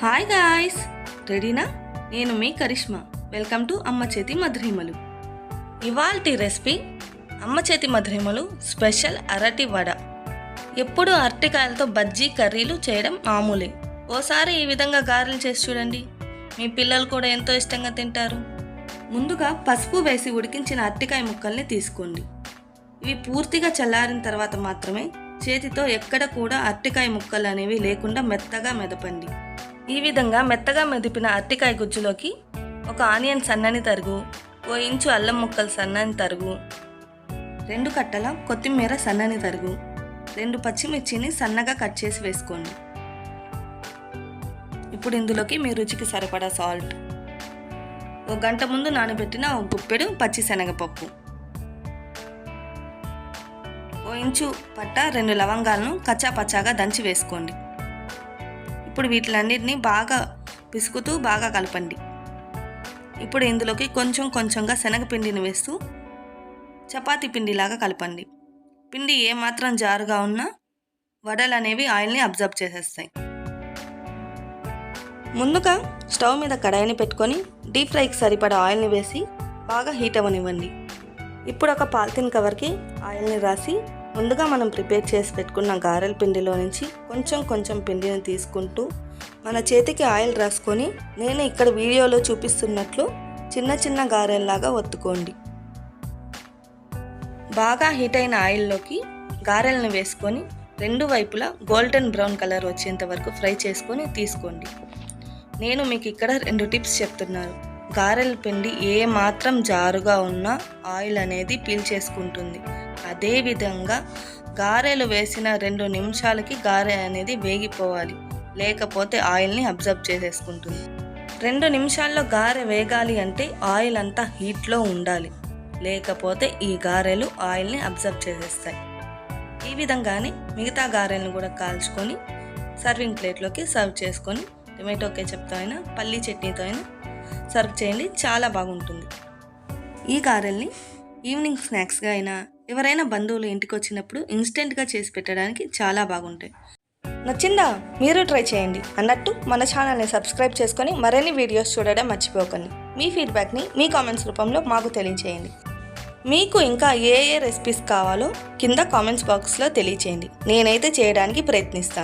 Hi guys రెడీనా నేను మీ Karishma. Welcome to అమ్మ చేతి మధురిమలు. ఇవాల్టి రెసిపీ అమ్మ చేతి మధురిమలు స్పెషల్ అరటి వడ. ఎప్పుడు అరటికాయలతో బజ్జీ కర్రీలు చేయడం మామూలే. ఓసారి ఈ విధంగా గారెలు చేసి చూడండి. మీ పిల్లలు కూడా ఎంతో ఇష్టంగా తింటారు. ముందుగా పసుపు వేసి ఉడికించిన అరటికాయ ముక్కల్ని తీసుకోండి. ఇవి పూర్తిగా చల్లారిన తర్వాత మాత్రమే చేతితో ఎక్కడ కూడా అరటికాయ ముక్కలు అనేవి లేకుండా మెత్తగా మెదపండి. ఈ విధంగా మెత్తగా మెదిపిన అరటికాయ గుజ్జులోకి ఒక ఆనియన్ సన్నని తరుగు ఓ ఇంచు అల్లం ముక్కలు సన్నని తరుగు రెండు కట్టల కొత్తిమీర సన్నని తరుగు రెండు పచ్చిమిర్చిని సన్నగా కట్ చేసి వేసుకోండి. ఇప్పుడు ఇందులోకి మీ రుచికి సరిపడా సాల్ట్. ఒక గంట ముందు నానబెట్టిన ఒక గుప్పెడు పచ్చి శనగపప్పు ఓ ఇంచు పట్ట రెండు లవంగాలను కచ్చా పచ్చాగా దంచి వేసుకోండి. ఇప్పుడు వీటిలన్నిటిని బాగా పిసుకుతూ బాగా కలపండి. ఇప్పుడు ఇందులోకి కొంచెం కొంచెంగా శనగపిండిని వేస్తూ చపాతీ పిండిలాగా కలపండి. పిండి ఏమాత్రం జారుగా ఉన్నా వడలు అనేవి ఆయిల్ని అబ్జర్వ్ చేసేస్తాయి. ముందుగా స్టవ్ మీద కడాయిని పెట్టుకొని డీప్ ఫ్రైకి సరిపడా ఆయిల్ని వేసి బాగా హీట్ అవ్వనివ్వండి. ఇప్పుడు ఒక పాలిథిన్ కవర్కి ఆయిల్ని రాసి ముందుగా మనం ప్రిపేర్ చేసి పెట్టుకున్న గారెల పిండిలో నుంచి కొంచెం కొంచెం పిండిని తీసుకుంటూ మన చేతికి ఆయిల్ రాసుకొని నేను ఇక్కడ వీడియోలో చూపిస్తున్నట్లు చిన్న చిన్న గారెల్లాగా ఒత్తుకోండి. బాగా హీట్ అయిన ఆయిల్లోకి గారెలను వేసుకొని రెండు వైపులా గోల్డెన్ బ్రౌన్ కలర్ వచ్చేంత వరకు ఫ్రై చేసుకొని తీసుకోండి. నేను మీకు ఇక్కడ రెండు టిప్స్ చెప్తున్నాను. గారెల పిండి ఏ మాత్రం జారుగా ఉన్నా ఆయిల్ అనేది పీల్చేసుకుంటుంది అదేవిధంగా గారెలు వేసిన రెండు నిమిషాలకి గారె అనేది వేగిపోవాలి. లేకపోతే ఆయిల్ని అబ్జర్వ్ చేసేసుకుంటుంది. రెండు నిమిషాల్లో గారె వేగాలి అంటే ఆయిల్ అంతా హీట్లో ఉండాలి. లేకపోతే ఈ గారెలు ఆయిల్ని అబ్జర్వ్ చేసేస్తాయి. ఈ విధంగానే మిగతా గారెలను కూడా కాల్చుకొని సర్వింగ్ ప్లేట్లోకి సర్వ్ చేసుకొని టొమాటో కేచప్తో అయినా పల్లీ చట్నీతో అయినా సర్వ్ చేయండి. చాలా బాగుంటుంది. ఈ గారెల్ని ఈవినింగ్ స్నాక్స్గా అయినా ఎవరైనా బంధువులు ఇంటికి వచ్చినప్పుడు ఇన్స్టెంట్గా చేసి పెట్టడానికి చాలా బాగుంటాయి. నచ్చిందా? మీరు ట్రై చేయండి. అన్నట్టు మన ఛానల్ని సబ్స్క్రైబ్ చేసుకొని మరిన్ని వీడియోస్ చూడడం మర్చిపోకండి. మీ ఫీడ్బ్యాక్ని మీ కామెంట్స్ రూపంలో మాకు తెలియచేయండి. మీకు ఇంకా ఏ ఏ రెసిపీస్ కావాలో కింద కామెంట్స్ బాక్స్లో తెలియచేయండి. నేనైతే చేయడానికి ప్రయత్నిస్తాను.